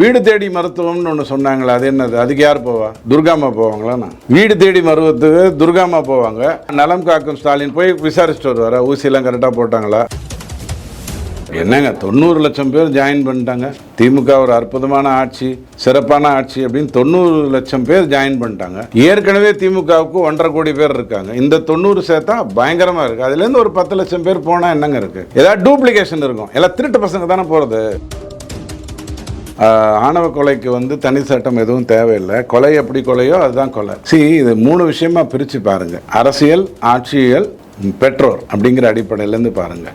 வீடு தேடி மருத்துவம்னு ஒன்று சொன்னாங்களே அது என்னது? அதுக்கு யார் போவா? துர்காமா போவாங்களாண்ணா? வீடு தேடி மருத்துவத்துக்கு துர்காமா போவாங்க. நலம் காக்கும் ஸ்டாலின் போய் விசாரிச்சுட்டு வருவாரா? ஊசியெல்லாம் கரெக்டாக போட்டாங்களா? என்னங்க தொண்ணூறு லட்சம் பேர் ஜாயின் பண்ணிட்டாங்க. திமுக ஒரு அற்புதமான ஆட்சி சிறப்பான ஆட்சி அப்படின்னு தொண்ணூறு லட்சம் பேர் ஜாயின் பண்ணிட்டாங்க. ஏற்கனவே திமுகவுக்கு ஒன்றரை கோடி பேர் இருக்காங்க. இந்த தொண்ணூறு சேர்த்தா பயங்கரமாக இருக்குது அதுலேருந்து ஒரு பத்து லட்சம் பேர் போனால் என்னங்க இருக்குது ஏதாவது டூப்ளிகேஷன் இருக்கும். எல்லாம் திருட்டு பசங்க தானே போகிறது ஆணவ கொலைக்கு வந்து தனி சட்டம் எதுவும் தேவையில்லை. கொலை எப்படி கொலையோ அதுதான் கொலை. சி இது மூணு விஷயமா பிரித்து பாருங்க. அரசியல் ஆட்சியியல் பெற்றோர் அப்படிங்கிற அடிப்படையிலேருந்து பாருங்க.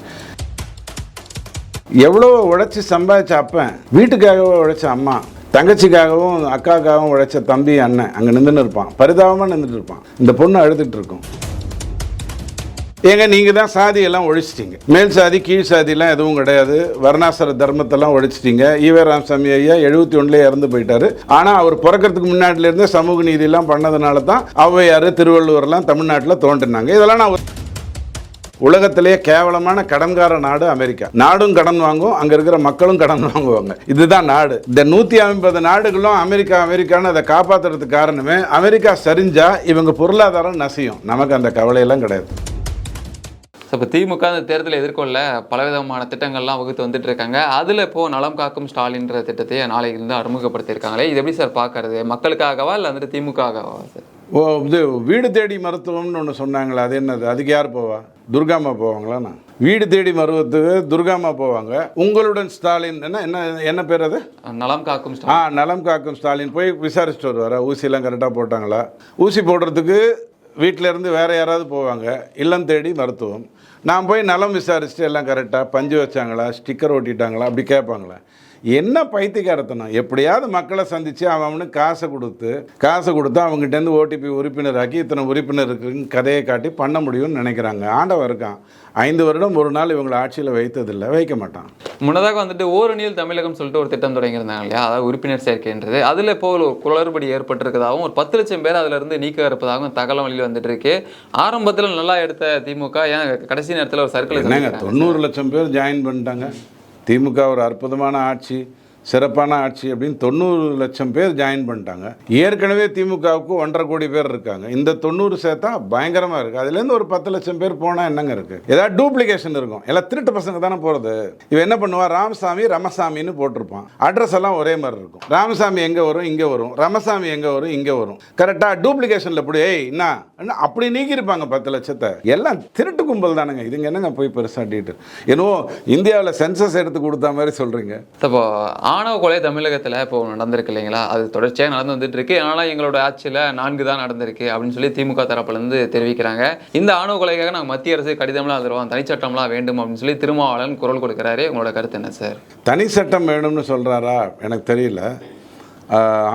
எவ்வளோ உழைச்சி சம்பாதிச்ச அப்பன் வீட்டுக்காகவோ உழைச்ச அம்மா தங்கச்சிக்காகவும் அக்காக்காகவும் உழைச்ச தம்பி அண்ணன் அங்கே நின்றுன்னு இருப்பான். பரிதாபமாக நின்றுட்டு இருப்பான். இந்த பொண்ணு அழுதுகிட்டு இருக்கும். ஏங்க நீங்கள் தான் சாதியெல்லாம் ஒழிச்சிட்டிங்க. மேல் சாதி கீழ் சாதியெல்லாம் எதுவும் கிடையாது. வர்ணாசர தர்மத்தெல்லாம் ஒழிச்சிட்டீங்க. ஈவே ராமசாமி ஐயா எழுபத்தி ஒன்றுலேயே இறந்து போயிட்டாரு. ஆனால் அவர் பிறக்கிறதுக்கு முன்னாடிலேருந்தே சமூக நீதியெல்லாம் பண்ணதுனால தான் ஔவையார் திருவள்ளுவர்லாம் தமிழ்நாட்டில் தோன்றினாங்க. இதெல்லாம் நான் உலகத்திலேயே கேவலமான கடன்கார நாடு அமெரிக்கா. நாடும் கடன் வாங்கும் அங்க இருக்கிற மக்களும் கடன் வாங்குவாங்க. இதுதான் நாடு. இந்த நூத்தி ஐம்பது நாடுகளும் அமெரிக்கா அமெரிக்கான்னு அதை காப்பாத்துறதுக்கு காரணமே அமெரிக்கா சரிஞ்சா இவங்க பொருளாதாரம் நசியும். நமக்கு அந்த கவலையெல்லாம் கிடையாது. ஸோ இப்போ திமுக அந்த தேர்தலை எதிர்கொள்ள பலவிதமான திட்டங்கள்லாம் வகுத்து வந்துட்டு இருக்காங்க அதில் இப்போ நலம் காக்கும் ஸ்டாலின்ற திட்டத்தை நாளைக்கு அறிமுகப்படுத்தியிருக்காங்களே. இது எப்படி சார் பார்க்கறது மக்களுக்காகவா இல்லை வந்துட்டு திமுகவா சார்? ஓ இது வீடு தேடி மருத்துவம்னு ஒன்று சொன்னாங்களே அது என்னது? அதுக்கு யார் போவா? துர்காமா போவாங்களாண்ணா வீடு தேடி மருத்துவத்துக்கு துர்காமா போவாங்க. உங்களுடன் ஸ்டாலின் என்ன என்ன என்ன பேர் அது? நலம் காக்கும் ஆ நலம் காக்கும் ஸ்டாலின். போய் விசாரிச்சுட்டு வருவாரா. ஊசியெல்லாம் கரெக்டாக போட்டாங்களா? ஊசி போடுறதுக்கு வீட்டில இருந்து வேற யாராவது போவாங்க. இல்லம் தேடி மருத்துவம். நான் போய் நலம் விசாரிச்சுட்டு எல்லாம் கரெக்டாக பஞ்சு வச்சாங்களா ஸ்டிக்கர் ஒட்டிட்டாங்களா அப்படி கேட்பாங்களா. என்ன பைத்தியக்காரத்தனம்? எப்படியாவது மக்களை சந்தித்து அவன் அவனுக்கு காசை கொடுத்து காசை கொடுத்து அவங்ககிட்டேருந்து ஓடிபி உறுப்பினராக்கி இத்தனை உறுப்பினர் இருக்குன்னு கதையை காட்டி பண்ண முடியும்னு நினைக்கிறாங்க. ஆண்டவன் இருக்கான். ஐந்து வருடம் ஒரு நாள் இவங்களை ஆட்சியில் வைத்ததில்லை. வைக்க மாட்டான். முன்னதாக வந்துட்டு ஓரணியில் தமிழகம் சொல்லிட்டு ஒரு திட்டம் தொடங்கியிருந்தாங்க இல்லையா? அதாவது உறுப்பினர் சேர்க்கைன்றது. அதில் இப்போ ஒரு குளறுபடி ஏற்பட்டிருக்கதாகவும் ஒரு பத்து லட்சம் பேர் அதுல இருந்து நீக்க இருப்பதாகவும் தகவல் வழியில் வந்துட்டு இருக்கு. ஆரம்பத்தில் நல்லா எடுத்த திமுக ஏன் கடைசி நேரத்தில் ஒரு சர்க்கிள் தொண்ணூறு லட்சம் பேர் ஜாயின் பண்ணிட்டாங்க. திமுக ஒரு அற்புதமான ஆட்சி. சிறப்பான ஆட்சி அப்படின்னு தொண்ணூறு லட்சம் பேர் ஜாயின் பண்ணிட்டாங்க. ஏற்கனவே திமுகவுக்கு ஒன்றரை கோடி பேர் இருக்காங்க. இந்த தொண்ணூறு சேர்த்தா பயங்கரமாக இருக்குது அதுலேருந்து ஒரு பத்து லட்சம் பேர் போனால் என்னங்க இருக்குது ஏதாவது டூப்ளிகேஷன் இருக்கும். எல்லாம் திருட்டு பசங்க தானே போகிறது இவன் என்ன பண்ணுவான் ராமசாமி ரமசாமின்னு போட்டிருப்பான். அட்ரஸ் எல்லாம் ஒரே மாதிரி இருக்கும். ராமசாமி எங்கே வரும்? இங்கே வரும். ரமசாமி எங்கே வரும்? இங்கே வரும். கரெக்டாக டூப்ளிகேஷனில் இப்படி ஏய் என்ன? அப்படி நீக்கியிருப்பாங்க பத்து லட்சத்தை. எல்லாம் திருட்டு கும்பல் தானுங்க. இதுங்க என்னங்க போய் பெருசாக டீட்டு என்னவோ இந்தியாவில் சென்சஸ் எடுத்து கொடுத்த மாதிரி சொல்கிறீங்க இப்போ ஆணவ கொலை தமிழகத்தில் இப்போ நடந்திருக்கு இல்லைங்களா? அது தொடர்ச்சியாக நடந்து வந்துட்டு இருக்கு ஆனால் எங்களோட ஆட்சியில் நான்கு தான் நடந்திருக்கு அப்படின்னு சொல்லி திமுக தரப்புலேருந்து தெரிவிக்கிறாங்க. இந்த ஆணவ கொலைக்காக நாங்கள் மத்திய அரசு கடிதம்லாம் தருவோம் தனிச்சட்டம்லாம் வேண்டும் அப்படின்னு சொல்லி திருமாவளவன் குரல் கொடுக்குறாரு. உங்களோட கருத்து என்ன சார்? தனி சட்டம் வேணும்னு சொல்கிறாரா எனக்கு தெரியல.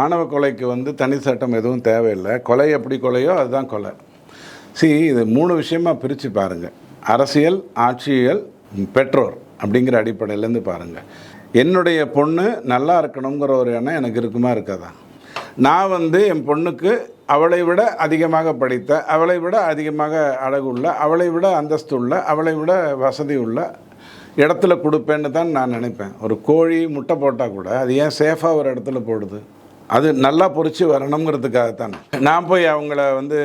ஆணவ கொலைக்கு வந்து தனி சட்டம் எதுவும் தேவையில்லை. கொலை எப்படி கொலையோ அதுதான் கொலை. சி இது மூணு விஷயமா பிரித்து பாருங்கள் அரசியல் ஆட்சியல் பெற்றோர் அப்படிங்கிற அடிப்படையிலேருந்து பாருங்கள் என்னுடைய பொண்ணு நல்லா இருக்கணுங்கிற ஒரு எண்ணம் எனக்கு இருக்குமா இருக்காதா? நான் வந்து என் பொண்ணுக்கு அவளை விட அதிகமாக படித்த அவளை விட அதிகமாக அழகுள்ள அவளை விட அந்தஸ்து உள்ள அவளை விட வசதி உள்ள இடத்துல கொடுப்பேன்னு தான் நான் நினைப்பேன். ஒரு கோழி முட்டை போட்டால் கூட அது ஏன் சேஃபாக ஒரு இடத்துல போடுது? அது நல்லா பொறிச்சு வரணுங்கிறதுக்காகத்தான். நான் போய் அவங்கள வந்து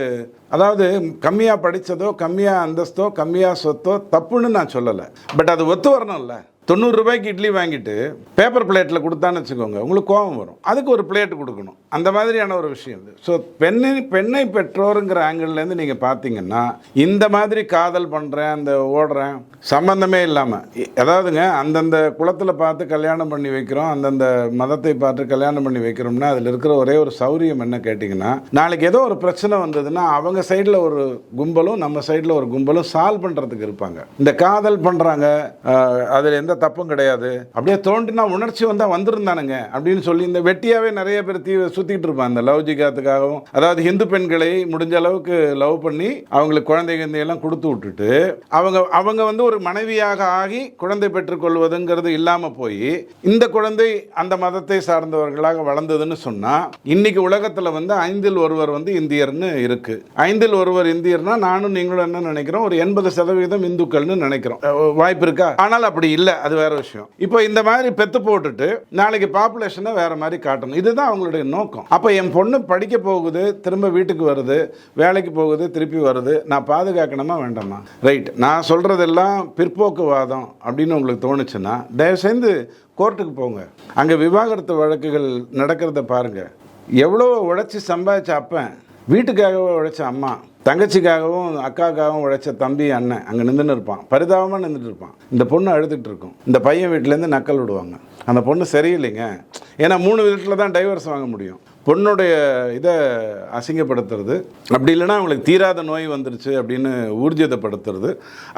அதாவது கம்மியாக படித்ததோ கம்மியாக அந்தஸ்தோ கம்மியாக சொத்தோ தப்புன்னு நான் சொல்லலை. பட் அது ஒத்து வரணும்ல. தொண்ணூறு ரூபாய்க்கு இட்லி வாங்கிட்டு பேப்பர் பிளேட்டில் கொடுத்தான்னு வச்சுக்கோங்க உங்களுக்கு கோபம் வரும். அதுக்கு ஒரு பிளேட் கொடுக்கணும். அந்த மாதிரியான ஒரு விஷயம் இது. ஸோ பெண்ணை பெண்ணை பெற்றோருங்கிற ஆங்கிள்லேருந்து நீங்கள் பார்த்தீங்கன்னா இந்த மாதிரி காதல் பண்ணுறேன் அந்த ஓடுறேன் சம்பந்தமே இல்லாமல் அதாவதுங்க அந்தந்த குளத்தில் பார்த்து கல்யாணம் பண்ணி வைக்கிறோம் அந்தந்த மதத்தை பார்த்து கல்யாணம் பண்ணி வைக்கிறோம்னா அதில் இருக்கிற ஒரே ஒரு சௌரியம் என்ன கேட்டிங்கன்னா நாளைக்கு ஏதோ ஒரு பிரச்சனை வந்ததுன்னா அவங்க சைடில் ஒரு கும்பலும் நம்ம சைடில் ஒரு கும்பலும் சால்வ் பண்ணுறதுக்கு இருப்பாங்க. இந்த காதல் பண்ணுறாங்க அதில் எந்த தப்பும் கிடையாது. அப்படியே தோண்டினா உணர்ச்சி வந்தால் வந்திருந்தானுங்க அப்படின்னு சொல்லி இந்த வெட்டியாகவே நிறைய பேர் தீ சுற்றிட்டு இருப்பாங்க. அந்த லவ் ஜிகாத்துக்காகவும் அதாவது ஹிந்து பெண்களை முடிஞ்ச அளவுக்கு லவ் பண்ணி அவங்களுக்கு குழந்தை எல்லாம் கொடுத்து விட்டுட்டு அவங்க அவங்க வந்து ஒரு மனைவியாக ஆகி குழந்தை பெற்றுக்கொள்வதுங்கிறது இல்லாமல் போய் இந்த குழந்தை அந்த மதத்தை சார்ந்தவர்களாக வளர்ந்ததுன்னு சொன்னால் இன்னைக்கு உலகத்தில் வந்து ஐந்தில் ஒருவர் வந்து இந்தியர்னு இருக்கு. ஐந்தில் ஒருவர் இந்தியர்னா நானும் நீங்களும் என்ன நினைக்கிறோம்? ஒரு எண்பது சதவீதம் இந்துக்கள்னு நினைக்கிறோம். வாய்ப்பு இருக்கா? ஆனால் அப்படி இல்லை. அது வேற விஷயம். இப்போ இந்த மாதிரி பெத்து போட்டுட்டு நாளைக்கு பாப்புலேஷனை வேற மாதிரி காட்டணும். இதுதான் அவங்களுடைய நோக்கம். அப்போ என் பொண்ணு படிக்க போகுது திரும்ப வீட்டுக்கு வருது வேலைக்கு போகுது திருப்பி வருது. நான் பாதுகாக்கணுமா வேண்டாமா? ரைட் நான் சொல்றதெல்லாம் பிற்போக்குவாதம் அப்படின்னு உங்களுக்கு தோணுச்சுன்னா தயவுசெய்து கோர்ட்டுக்கு போங்க. அங்கே விவாகரத்து வழக்குகள் நடக்கிறத பாருங்க. எவ்வளோ உழைச்சி சம்பாதிச்ச அப்பன் வீட்டுக்காகவும் உழைச்ச அம்மா தங்கச்சிக்காகவும் அக்காக்காகவும் உழைச்ச தம்பி அண்ணன் அங்கே நின்றுன்னு இருப்பான். பரிதாபமாக நின்றுட்டு இருப்பான். இந்த பொண்ணு அழுதுகிட்டு இருக்கும். இந்த பையன் வீட்டிலேருந்து நக்கல் விடுவாங்க. அந்த பொண்ணு சரியில்லைங்க. ஏன்னா மூணு வீட்டில் தான் டைவர்ஸ் வாங்க முடியும். பொண்ணுடைய இதை அசிங்கப்படுத்துறது. அப்படி இல்லைன்னா அவங்களுக்கு தீராத நோய் வந்துருச்சு அப்படின்னு ஊர்ஜிதப்படுத்துறது.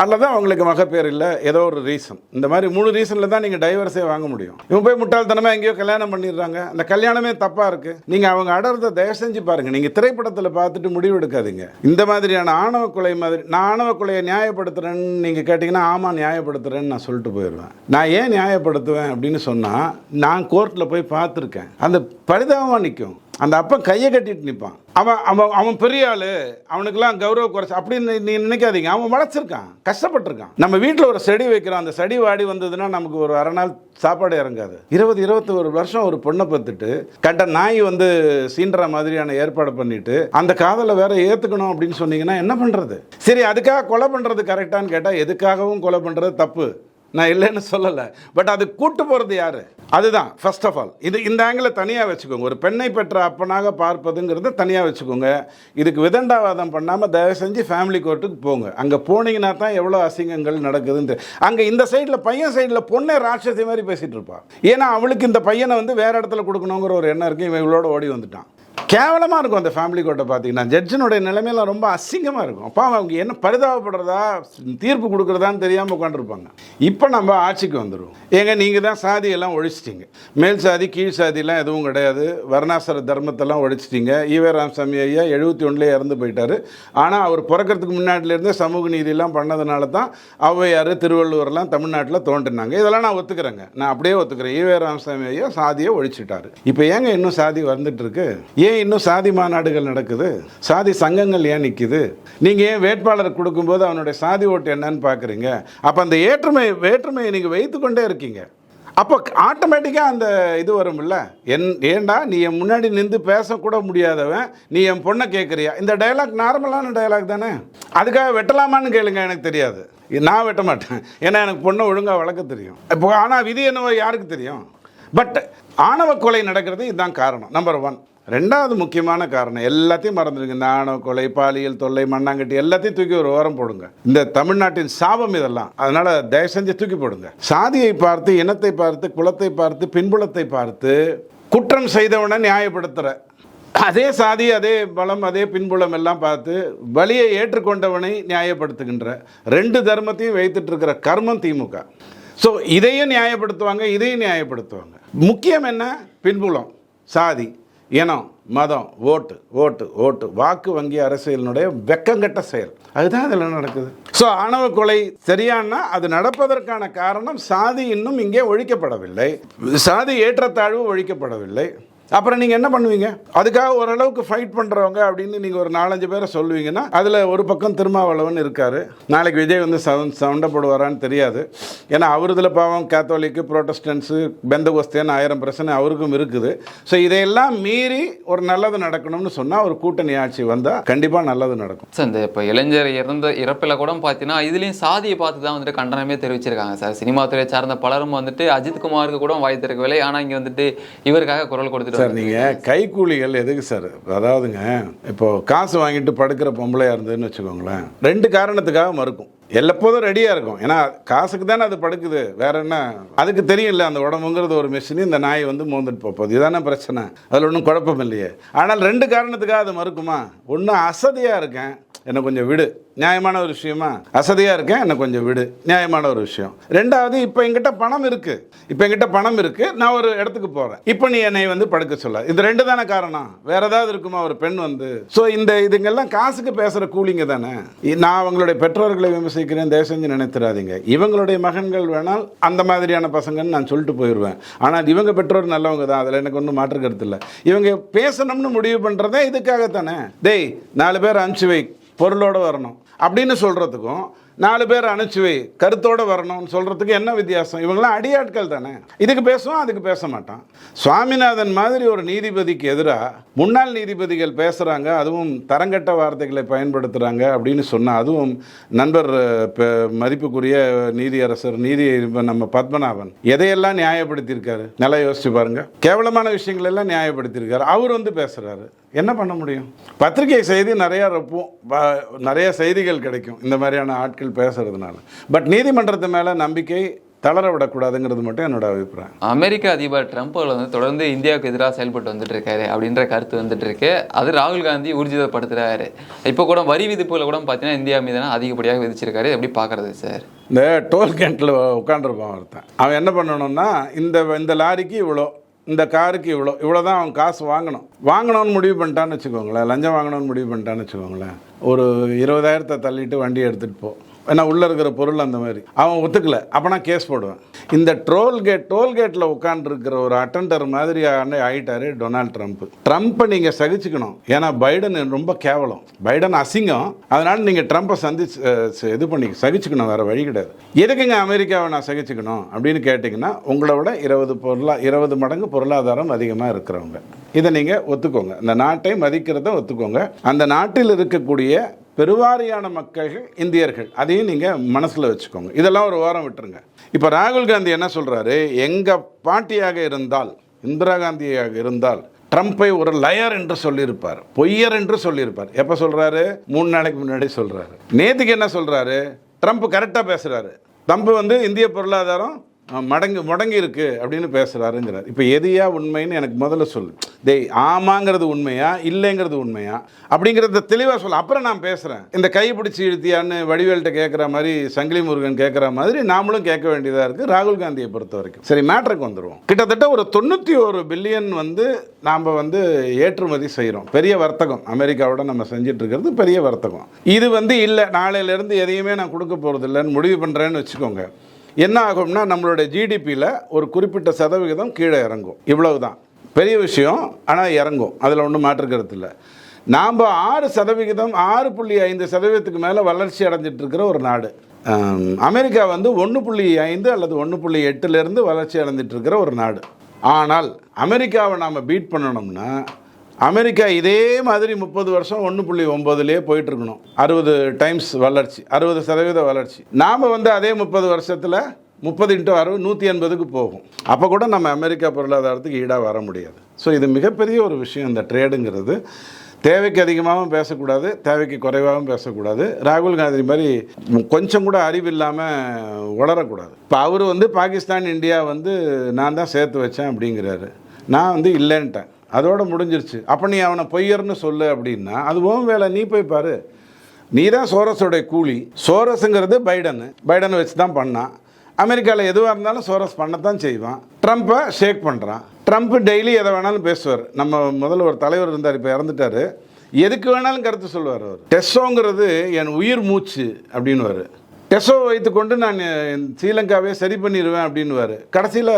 அல்லது அவங்களுக்கு மகப்பேர் இல்லை ஏதோ ஒரு ரீசன் இந்த மாதிரி மூணு ரீசனில் தான் நீங்கள் டைவர்ஸே வாங்க முடியும். இவங்க போய் முட்டாள்தனமாக எங்கேயோ கல்யாணம் பண்ணிடுறாங்க. அந்த கல்யாணமே தப்பாக இருக்குது நீங்கள் அவங்க அடர்றதை தயவு செஞ்சு பாருங்கள் நீங்கள் திரைப்படத்தில் பார்த்துட்டு முடிவு எடுக்காதீங்க. இந்த மாதிரியான ஆணவ கொலை மாதிரி நான் ஆணவ கொலையை நியாயப்படுத்துகிறேன்னு நீங்கள் கேட்டிங்கன்னா ஆமாம் நியாயப்படுத்துகிறேன்னு நான் சொல்லிட்டு போயிடுவேன். நான் ஏன் நியாயப்படுத்துவேன் அப்படின்னு சொன்னால் நான் கோர்ட்டில் போய் பார்த்துருக்கேன். அந்த பரிதாபமாக நிற்கும் அந்த அப்பன் கையை கட்டிட்டு நிற்பான் அவன் அவன் அவன் பெரிய ஆள். அவனுக்கெல்லாம் கௌரவ குறைச்சி அப்படின்னு நீ நினைக்காதீங்க. அவன் வளர்ச்சிருக்கான். கஷ்டப்பட்டிருக்கான். நம்ம வீட்டில் ஒரு செடி வைக்கிறோம். அந்த செடி வாடி வந்ததுன்னா நமக்கு ஒரு அரை நாள் சாப்பாடு இறங்காது. இருபது இருபத்தி ஒரு வருஷம் ஒரு பொண்ணை பார்த்துட்டு கண்ட நாய் வந்து சீன்ற மாதிரியான ஏற்பாடு பண்ணிட்டு அந்த காதலை வேற ஏற்றுக்கணும் அப்படின்னு சொன்னீங்கன்னா என்ன பண்ணுறது சரி அதுக்காக கொலை பண்ணுறது கரெக்டான்னு கேட்டால் எதுக்காகவும் கொலை பண்ணுறது தப்பு. நான் இல்லைன்னு சொல்லலை. பட் அது கூட்டு போகிறது யார்? அதுதான் ஃபர்ஸ்ட் ஆஃப் ஆல் இது இந்த ஆங்கிளை தனியாக வச்சுக்கோங்க. ஒரு பெண்ணை பெற்ற அப்பனாக பார்ப்பதுங்கிறத தனியாக வச்சுக்கோங்க. இதுக்கு விதண்டாவாதம் பண்ணாமல் தயவு செஞ்சு ஃபேமிலி கோர்ட்டுக்கு போங்க. அங்கே போனீங்கன்னா தான் எவ்வளோ அசிங்கங்கள் நடக்குதுன்னு அங்கே இந்த சைடில் பையன் சைடில் பொண்ணே ராட்சசி மாதிரி பேசிகிட்டு இருப்பாள் ஏன்னா அவளுக்கு இந்த பையனை வந்து வேறு இடத்துல கொடுக்கணுங்கிற ஒரு எண்ணம் இருக்குது இவன் இவளோட ஓடி வந்துட்டான். கேவலமாக இருக்கும் அந்த ஃபேமிலி கோர்ட்டை பார்த்தீங்கன்னா ஜட்ஜினுடைய நிலைமையெல்லாம் ரொம்ப அசிங்கமாக இருக்கும். அப்போ அவங்க என்ன பரிதாபப்படுறதா தீர்ப்பு கொடுக்குறதான்னு தெரியாமல் உட்காந்துருப்பாங்க இப்போ நம்ம ஆட்சிக்கு வந்துடுவோம் ஏங்க நீங்கள் தான் சாதியெல்லாம் ஒழிச்சிட்டிங்க. மேல் சாதி கீழ் சாதியெல்லாம் எதுவும் கிடையாது. வர்ணாசர தர்மத்தெல்லாம் ஒழிச்சிட்டிங்க. ஈவே ராமசாமி ஐயா எழுபத்தி ஒன்றுலேயே இறந்து போயிட்டாரு. ஆனால் அவர் பிறக்கிறதுக்கு முன்னாடிலேருந்தே சமூக நீதியெல்லாம் பண்ணதுனால தான் ஔவையார் திருவள்ளுவர்லாம் தமிழ்நாட்டில் தோன்றினாங்க. இதெல்லாம் நான் ஒத்துக்கிறேங்க. நான் அப்படியே ஒத்துக்கிறேன். ஈவே ராமசாமி ஐயா சாதியை ஒழிச்சிட்டாரு. இப்போ ஏங்க இன்னும் சாதி வந்துட்டு இருக்கு? ஏன் இன்னும் சாதி மாநாடுகள் நடக்குது? சாதி சங்கங்கள் ஏன் நிற்கிது நீங்கள் ஏன் வேட்பாளர் கொடுக்கும்போது அவனுடைய சாதி ஓட்டு என்னன்னு பார்க்குறீங்க அப்போ அந்த ஏற்றுமை வேற்றுமையை நீங்கள் வைத்துக்கொண்டே இருக்கீங்க. அப்போ ஆட்டோமேட்டிக்காக அந்த இது வரும்ல? என் ஏண்டா நீ என் முன்னாடி நின்று பேசக்கூட முடியாதவன் நீ என் பொண்ணை கேட்குறியா இந்த டயலாக் நார்மலான டயலாக் தானே? அதுக்காக வெட்டலாமான்னு கேளுங்க எனக்கு தெரியாது. நான் வெட்ட மாட்டேன். ஏன்னா எனக்கு பொண்ணை ஒழுங்காக வளர்க்க தெரியும். இப்போ ஆனால் விதி என்னவோ யாருக்கு தெரியும்? பட் ஆணவ கொலை நடக்கிறது இதுதான் காரணம் நம்பர் ஒன் ரெண்டாவது முக்கியமான காரணம் எல்லாத்தையும் மறந்துடுங்க. நாணம் கொலை பாலியல் தொல்லை மண்ணாங்கட்டி எல்லாத்தையும் தூக்கி ஒரு ஓரம் போடுங்க. இந்த தமிழ்நாட்டின் சாபம் இதெல்லாம். அதனால தயவு செஞ்சு தூக்கி போடுங்க. சாதியை பார்த்து இனத்தை பார்த்து குலத்தை பார்த்து பின்புலத்தை பார்த்து குற்றம் செய்தவனை நியாயப்படுத்துற. அதே சாதி அதே பலம் அதே பின்புலம் எல்லாம் பார்த்து வழியை ஏற்றுக்கொண்டவனை நியாயப்படுத்துகின்ற ரெண்டு தர்மத்தையும் வைத்துட்டு இருக்கிற கர்மம் திமுக. ஸோ இதையும் நியாயப்படுத்துவாங்க இதையும் நியாயப்படுத்துவாங்க. முக்கியம் என்ன? பின்புலம் சாதி. இனம் மதம் ஓட்டு ஓட்டு ஓட்டு. வாக்கு வங்கி அரசியலினுடைய வெக்கங்கட்ட செயல். அதுதான் அதில் நடக்குது? ஸோ ஆணவ கொலை சரியானா? அது நடப்பதற்கான காரணம் சாதி இன்னும் இங்கே ஒழிக்கப்படவில்லை. சாதி ஏற்றத்தாழ்வு ஒழிக்கப்படவில்லை. அப்புறம் நீங்கள் என்ன பண்ணுவீங்க? அதுக்காக ஓரளவுக்கு ஃபைட் பண்ணுறவங்க அப்படின்னு நீங்கள் ஒரு நாலஞ்சு பேரை சொல்லுவீங்கன்னா அதில் ஒரு பக்கம் திருமாவளவன் இருக்கார். நாளைக்கு விஜய் வந்து சவுண்ட் போடுவாரான்னு தெரியாது. ஏன்னா அவருதில் பாவம் கேத்தோலிக்கு ப்ரோட்டஸ்டன்ஸு பெந்தகோஸ்தேன்னு ஆயிரம் பிரச்சனை அவருக்கும் இருக்குது. ஸோ இதையெல்லாம் மீறி ஒரு நல்லது நடக்கணும்னு சொன்னால் ஒரு கூட்டணி ஆட்சி வந்தால் கண்டிப்பாக நல்லது நடக்கும். சார் இந்த இப்போ இளைஞர் இறந்த இறப்பில் கூட பார்த்தீங்கன்னா இதுலேயும் சாதியை பார்த்து தான் வந்துட்டு கண்டனமே தெரிவிச்சிருக்காங்க சார். சினிமா துறையை சார்ந்த பலரும் வந்துட்டு அஜித் குமாருக்கு கூட வாய் திறக்கவில்லை ஆனால் இங்கே வந்துட்டு இவருக்காக குரல் கொடுத்துட்டு சார் நீங்கள் கைக்கூலிகள் எதுக்கு சார்? அதாவதுங்க இப்போ காசு வாங்கிட்டு படுக்கிற பொம்பளையாக இருந்ததுன்னு வச்சுக்கோங்களேன் ரெண்டு காரணத்துக்காக மறுக்கும். எல்லப்போதும் ரெடியாக இருக்கும். ஏன்னா காசுக்கு தானே அது படுக்குது. வேற என்ன? அதுக்கு தெரியும்ல அந்த உடம்புங்கிறது ஒரு மிஷினு இந்த நாய் வந்து மோந்துட்டு போகுது இதுதானே பிரச்சனை. அதில் ஒன்றும் குழப்பம் இல்லையே. ஆனால் ரெண்டு காரணத்துக்காக அது மறுக்குமா? ஒன்றும் அசதியாக இருக்கேன். என்னை கொஞ்சம் விடு. நியாயமான ஒரு விஷயமா? அசதியாக இருக்கேன் என்னை கொஞ்சம் விடு. நியாயமான ஒரு விஷயம். ரெண்டாவது இப்போ என்கிட்ட பணம் இருக்கு. இப்போ என்கிட்ட பணம் இருக்கு நான் ஒரு இடத்துக்கு போகிறேன் இப்போ நீ என்னை வந்து படுக்க சொல்ல. இது ரெண்டு தானே காரணம். வேற ஏதாவது இருக்குமா? ஒரு பெண் வந்து. ஸோ இந்த இதுங்கெல்லாம் காசுக்கு பேசுகிற கூலிங்க தானே. நான் அவங்களுடைய பெற்றோர்களை விமர்சிக்கிறேன் தயவு செஞ்சு நினைத்துறாதீங்க. இவங்களுடைய மகன்கள் வேணால் அந்த மாதிரியான பசங்கன்னு நான் சொல்லிட்டு போயிடுவேன் ஆனால் இவங்க பெற்றோர் நல்லவங்க தான். அதில் எனக்கு ஒன்றும் மாற்று கருத்து இல்லை. இவங்க பேசணும்னு முடிவு பண்ணுறதே இதுக்காகத்தானே. டேய் நாலு பேர் அனுப்பிச்சு வை. பொருளோடு வரணும். அப்படின்னு சொல்கிறதுக்கும் நாலு பேர் அனுப்பிச்சு வை கருத்தோடு வரணும்னு சொல்கிறதுக்கு என்ன வித்தியாசம்? இவங்களாம் அடியாட்கள் தானே. இதுக்கு பேசுவான் அதுக்கு பேச மாட்டான். சுவாமிநாதன் மாதிரி ஒரு நீதிபதிக்கு எதிராக முன்னாள் நீதிபதிகள் பேசுகிறாங்க அதுவும் தரங்கட்ட வார்த்தைகளை பயன்படுத்துகிறாங்க அப்படின்னு சொன்னால் அதுவும் நண்பர் மதிப்புக்குரிய நீதியரசர் நீதி நம்ம பத்மநாபன் எதையெல்லாம் நியாயப்படுத்தியிருக்காரு? நல்லா யோசிச்சு பாருங்கள் கேவலமான விஷயங்கள் எல்லாம் நியாயப்படுத்தியிருக்காரு. அவர் வந்து பேசுகிறாரு என்ன பண்ண முடியும்? பத்திரிகை செய்தி நிறையா ரொப்பும். ப- நிறைய செய்திகள் கிடைக்கும். இந்த மாதிரியான ஆட்கள் பேசுறதுனால. பட் நீதிமன்றத்து மேலே நம்பிக்கை தளர விடக்கூடாதுங்கிறது மட்டும் என்னோட அபிப்பிராயம். அமெரிக்க அதிபர் ட்ரம்ப் வந்து தொடர்ந்து இந்தியாவுக்கு எதிராக செயல்பட்டு வந்துட்டு இருக்காரு அப்படின்ற கருத்து வந்துட்டு இருக்கு அது ராகுல் காந்தி ஊர்ஜிதப்படுத்துறாரு. இப்போ கூட வரி விதிப்புகளை கூட பார்த்தீங்கன்னா இந்தியா மீதான அதிகப்படியாக விதிச்சிருக்காரு. எப்படி பார்க்கறது சார்? இந்த டோல்கேட்டில் உட்காந்துருப்பான் ஒருத்தன். அவன் என்ன பண்ணணும்னா இந்த இந்த லாரிக்கு இவ்வளோ இந்த காருக்கு இவ்வளோ இவ்வளோ தான் அவன் காசு வாங்கணும். வாங்கணும்னு முடிவு பண்ணிட்டான்னு வச்சுக்கோங்களேன். லஞ்சம் வாங்கணும்னு முடிவு பண்ணிட்டான்னு வச்சுக்கோங்களேன். ஒரு இருபதாயிரத்தை தள்ளிட்டு வண்டி எடுத்துகிட்டு போ. ஏன்னா உள்ளே இருக்கிற பொருள் அந்த மாதிரி. அவன் ஒத்துக்கல. அப்போ நான் கேஸ் போடுவேன். இந்த டோல்கேட் டோல்கேட்டில் உட்காந்துருக்கிற ஒரு அட்டெண்டர் மாதிரி ஆகிட்டாரு டொனால்ட் ட்ரம்ப் ட்ரம்ப்பை நீங்கள் சகிச்சுக்கணும். ஏன்னா பைடன் ரொம்ப கேவலம். பைடன் அசிங்கம். அதனால நீங்கள் ட்ரம்ப்பை சந்திச்சு ச- இது பண்ணி சகிச்சுக்கணும். வேறு வழி கிடையாது. எதுக்குங்க அமெரிக்காவை நான் சகிச்சுக்கணும்? அப்படின்னு கேட்டிங்கன்னா உங்களை விட இருபது பொருளா இருபது மடங்கு பொருளாதாரம் அதிகமாக இருக்கிறவங்க. இதை நீங்கள் ஒத்துக்கோங்க. அந்த நாட்டை மதிக்கிறத ஒத்துக்கோங்க. அந்த நாட்டில் இருக்கக்கூடிய பெருவாரியான மக்கள்கள் இந்தியர்கள். அதையும் நீங்கள் மனசில் வச்சுக்கோங்க. இதெல்லாம் ஒரு வாரம் விட்டுருங்க. இப்போ ராகுல் காந்தி என்ன சொல்கிறாரு எங்கள் பாட்டியாக இருந்தால் இந்திரா காந்தியாக இருந்தால் ட்ரம்ப்பை ஒரு லயர் என்று சொல்லியிருப்பார். பொய்யர் என்று சொல்லியிருப்பார். எப்போ சொல்கிறாரு மூணு நாளைக்கு முன்னாடி சொல்கிறாரு நேற்றுக்கு என்ன சொல்கிறாரு ட்ரம்ப் கரெக்டாக பேசுகிறாரு ட்ரம்ப் வந்து இந்திய பொருளாதாரம் மடங்கு முடங்கி இருக்குது அப்படின்னு பேசுகிறாருங்கிறார் இப்போ எதையா உண்மைன்னு எனக்கு முதல்ல சொல்லு. டேய் ஆமாங்கிறது உண்மையா இல்லைங்கிறது உண்மையா? அப்படிங்கிறத தெளிவாக சொல்ல. அப்புறம் நான் பேசுகிறேன் இந்த கை பிடிச்சி இழுத்தியான்னு வடிவேல்கிட்ட கேட்குற மாதிரி சங்கிலி முருகன் கேட்குற மாதிரி நாமளும் கேட்க வேண்டியதாக இருக்குது ராகுல் காந்தியை பொறுத்த வரைக்கும். சரி மேட்ருக்கு வந்துடுவோம் கிட்டத்தட்ட ஒரு தொண்ணூற்றி ஒரு பில்லியன் வந்து நாம் வந்து ஏற்றுமதி செய்கிறோம் பெரிய வர்த்தகம். அமெரிக்காவோட நம்ம செஞ்சிட்ருக்கிறது பெரிய வர்த்தகம். இது வந்து இல்லை. நாளையிலேருந்து எதையுமே நான் கொடுக்க போகிறது இல்லைன்னு முடிவு பண்ணுறேன்னு வச்சுக்கோங்க. என்ன ஆகும்னா நம்மளுடைய ஜிடிபியில் ஒரு குறிப்பிட்ட சதவிகிதம் கீழே இறங்கும். இவ்வளவு தான் பெரிய விஷயம் ஆனால் இறங்கும். அதில் ஒன்றும் மாற்றுக்கிறது இல்லை. நாம் ஆறு சதவிகிதம் ஆறு புள்ளி ஐந்து சதவீதத்துக்கு மேலே வளர்ச்சி அடைஞ்சிட்டு இருக்கிற ஒரு நாடு. அமெரிக்கா வந்து ஒன்று புள்ளி ஐந்து அல்லது ஒன்று புள்ளி எட்டுலேருந்து வளர்ச்சி அடைஞ்சிட்டு இருக்கிற ஒரு நாடு. ஆனால் அமெரிக்காவை நாம் பீட் பண்ணணும்னா அமெரிக்கா இதே மாதிரி முப்பது வருஷம் ஒன்று புள்ளி ஒம்போதுலேயே போயிட்டு இருக்கணும் அறுபது டைம்ஸ் வளர்ச்சி அறுபது சதவீத வளர்ச்சி. நாம் வந்து அதே முப்பது வருஷத்தில் முப்பது இன்ட்டு அறுபது நூற்றி எண்பதுக்கு போகும். அப்போ கூட நம்ம அமெரிக்கா பொருளாதாரத்துக்கு ஈடாக வர முடியாது. ஸோ இது மிகப்பெரிய ஒரு விஷயம் இந்த ட்ரேடுங்கிறது தேவைக்கு அதிகமாகவும் பேசக்கூடாது தேவைக்கு குறைவாகவும் பேசக்கூடாது. ராகுல் காந்தி மாதிரி கொஞ்சம் கூட அறிவு இல்லாமல் உளரக்கூடாது இப்போ அவர் வந்து பாகிஸ்தான் இந்தியா வந்து நான் தான் சேர்த்து வச்சேன் அப்படிங்கிறாரு. நான் வந்து இல்லைன்ட்டேன். அதோடு முடிஞ்சிருச்சு. அப்போ நீ அவனை பொய்யர்னு சொல்லு அப்படின்னா அது வேலை நீ போய் பாரு. நீ தான் சோரஸோடைய கூலி. சோரஸுங்கிறது பைடனு. பைடனை வச்சு தான் பண்ணான். அமெரிக்காவில் எதுவாக இருந்தாலும் சோரஸ் பண்ணத்தான் செய்வான். ட்ரம்ப்பை ஷேக் பண்ணுறான் ட்ரம்ப் டெய்லி எதை வேணாலும் பேசுவார். நம்ம முதல்ல ஒரு தலைவர் இருந்தார் இப்போ இறந்துட்டாரு. எதுக்கு வேணாலும் கருத்து சொல்லுவார் அவர். டெஸ்ஸோங்கிறது என் உயிர் மூச்சு அப்படின்னுவார். டெஸ்ஸோ வைத்துக்கொண்டு நான் ஸ்ரீலங்காவே சரி பண்ணிடுவேன் அப்படின்னுவார். கடைசியில்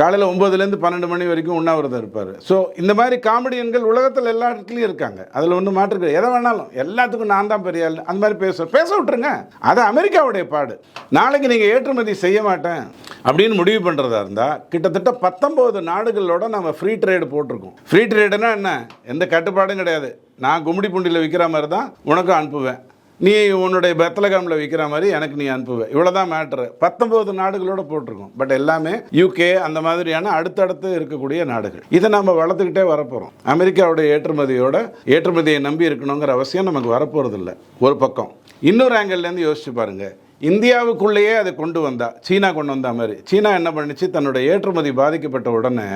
காலையில் ஒம்போதுலேருந்து பன்னெண்டு மணி வரைக்கும் உண்ணாவிரதம் இருப்பார். ஸோ இந்த மாதிரி காமெடியன்கள் உலகத்தில் எல்லா இடத்துலையும் இருக்காங்க. அதில் ஒன்றும் மாற்றுக்கு எதை வேணாலும். எல்லாத்துக்கும் நான் தான் பெரிய ஆள். அந்த மாதிரி பேச பேச விட்டுருங்க. அது அமெரிக்காவுடைய பாடு. நாளைக்கு நீங்கள் ஏற்றுமதி செய்ய மாட்டேன் அப்படின்னு முடிவு பண்ணுறதா இருந்தால் கிட்டத்தட்ட பத்தொம்போது நாடுகளோட நம்ம ஃப்ரீ ட்ரேடு போட்டிருக்கோம். ஃப்ரீ ட்ரேடுனா என்ன? எந்த கட்டுப்பாடும் கிடையாது. நான் கும்மிடி பூண்டியில் விற்கிற மாதிரி தான் உனக்கும் அனுப்புவேன். நீ உன்னுடைய பெத்தலகாமில் விற்கிற மாதிரி எனக்கு நீ அனுப்புவ. இவ்வளோதான் மேட்ரு பத்தொம்போது நாடுகளோட போட்டிருக்கோம். பட் எல்லாமே யூகே அந்த மாதிரியான அடுத்தடுத்து இருக்கக்கூடிய நாடுகள். இதை நம்ம வளர்த்துக்கிட்டே வரப்போகிறோம் அமெரிக்காவுடைய ஏற்றுமதியோட ஏற்றுமதியை நம்பி இருக்கணுங்கிற அவசியம் நமக்கு வரப்போகிறதில்ல ஒரு பக்கம். இன்னொரு ஆங்கிள்லேருந்து யோசிச்சு பாருங்கள் இந்தியாவுக்குள்ளேயே அதை கொண்டு வந்தா சீனா கொண்டு வந்த மாதிரி. சீனா என்ன பண்ணுச்சு? தன்னுடைய ஏற்றுமதி பாதிக்கப்பட்ட உடனே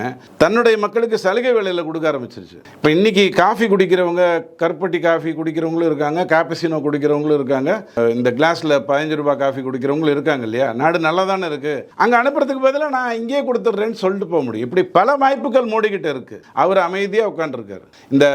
தன்னுடைய மக்களுக்கு சலுகை விலையில் கொடுக்க ஆரம்பிச்சிருச்சு. இப்போ இன்னைக்கு காஃபி குடிக்கிறவங்க கருப்பட்டி காஃபி குடிக்கிறவங்களும் இருக்காங்க காப்பிசினோ குடிக்கிறவங்களும் இருக்காங்க. இந்த கிளாஸில் பதினஞ்சு ரூபாய் காஃபி குடிக்கிறவங்களும் இருக்காங்க இல்லையா? நாடு நல்லா தானே இருக்கு. அங்கே அனுப்புறதுக்கு பதிலாக நான் இங்கேயே கொடுத்துட்றேன்னு சொல்லிட்டு போக முடியும். இப்படி பல வாய்ப்புகள் மோடிக்கிட்ட இருக்கு. அவர் அமைதியாக உட்காந்துருக்காரு இந்த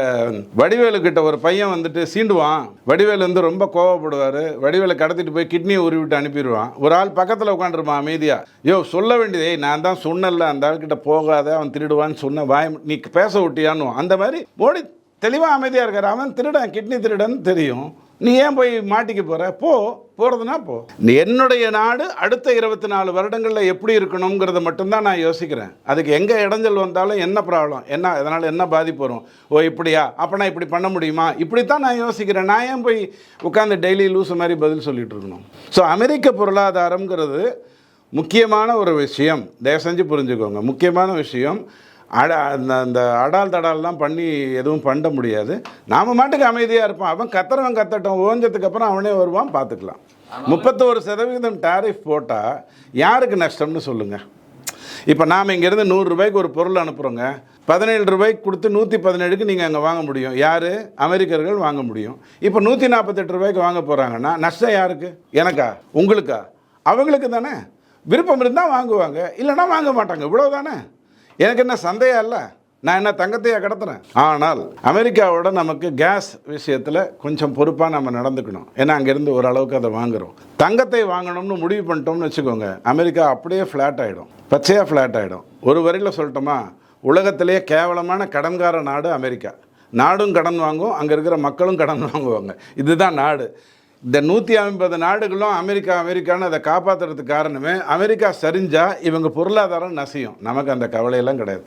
வடிவேலு கிட்ட ஒரு பையன் வந்துட்டு சீண்டுவான். வடிவேலு வந்து ரொம்ப கோவப்படுவார். வடிவேலை கடத்திட்டு போய் கிட்னியை விட்டு அனுப்பிடுவான். ஒரு ஆள் பக்கத்தில் உட்காந்துருப்பான் அமைதியாக யோ சொல்ல வேண்டியதே நான் தான் சொன்னல அந்த ஆள்கிட்ட போகாத அவன் திருடுவான்னு சொன்ன வாய் நீ பேச விட்டியான்னு. அந்த மாதிரி மோடி தெளிவாக அமைதியாக இருக்கார். அவன் திருடன் கிட்னி திருடன்னு தெரியும். நீ ஏன் போய் மாட்டிக்க போற? போ போகிறதுனா போ. நீ என்னுடைய நாடு அடுத்த இருபத்தி நாலு வருடங்களில் எப்படி இருக்கணுங்கிறத மட்டும்தான் நான் யோசிக்கிறேன். அதுக்கு எங்கே இடைஞ்சல் வந்தாலும் என்ன ப்ராப்ளம்? என்ன அதனால் என்ன பாதிப்பு வரும்? ஓ இப்படியா? அப்போ நான் இப்படி பண்ண முடியுமா? இப்படித்தான் நான் யோசிக்கிறேன். நான் ஏன் போய் உட்காந்து டெய்லி லூஸ் மாதிரி பதில் சொல்லிட்டு இருக்கணும்? ஸோ அமெரிக்க பொருளாதாரம்ங்கிறது முக்கியமான ஒரு விஷயம். தயவு செஞ்சு புரிஞ்சுக்கோங்க. முக்கியமான விஷயம். அட அந்த அந்த அடால் தடால்லாம் பண்ணி எதுவும் பண்ண முடியாது. நாம மாட்டுக்கு அமைதியாக இருப்பான் அவன் கத்துறவன் கத்தட்டும். ஓஞ்சதுக்கு அப்புறம் அவனே வருவான் பார்த்துக்கலாம் முப்பத்தோரு சதவீதம் டாரிஃப் போட்டால் யாருக்கு நஷ்டம்னு சொல்லுங்கள் இப்போ நாம் இங்கேருந்து நூறுரூபாய்க்கு ஒரு பொருள் அனுப்புகிறோங்க பதினேழு ரூபாய்க்கு கொடுத்து நூற்றி பதினேழுக்கு நீங்கள் அங்கே வாங்க முடியும். யார்? அமெரிக்கர்கள் வாங்க முடியும். இப்போ நூற்றி நாற்பத்தெட்டு ரூபாய்க்கு வாங்க போகிறாங்கன்னா நஷ்டம் யாருக்கு? எனக்கா? உங்களுக்கா? அவங்களுக்கு தானே. விருப்பம் இருந்தால் வாங்குவாங்க. இல்லைன்னா வாங்க மாட்டாங்க. இவ்வளோ தானே எனக்கு என்ன சந்தேகம் இல்லை? நான் என்ன தங்கத்தையே கடத்துறேன்? ஆனால் அமெரிக்காவோட நமக்கு கேஸ் விஷயத்தில் கொஞ்சம் பொறுப்பாக நம்ம நடந்துக்கணும். ஏன்னா அங்கேருந்து ஓரளவுக்கு அதை வாங்குறோம். தங்கத்தை வாங்கணும்னு முடிவு பண்ணிட்டோம்னு வச்சுக்கோங்க. அமெரிக்கா அப்படியே ஃப்ளாட் ஆகிடும் பச்சையாக ஃப்ளாட் ஆகிடும் ஒரு வரியில் சொல்லட்டோமா? உலகத்திலேயே கேவலமான கடன்கார நாடு அமெரிக்கா. நாடும் கடன் வாங்கும் அங்கே இருக்கிற மக்களும் கடன் வாங்குவாங்க. இதுதான் நாடு. இந்த நூற்றி ஐம்பது நாடுகளும் அமெரிக்கா அமெரிக்கான்னு அதை காப்பாற்றுறதுக்கு காரணமே அமெரிக்கா சரிஞ்சால் இவங்க பொருளாதாரம் நசியும். நமக்கு அந்த கவலையெல்லாம் கிடையாது.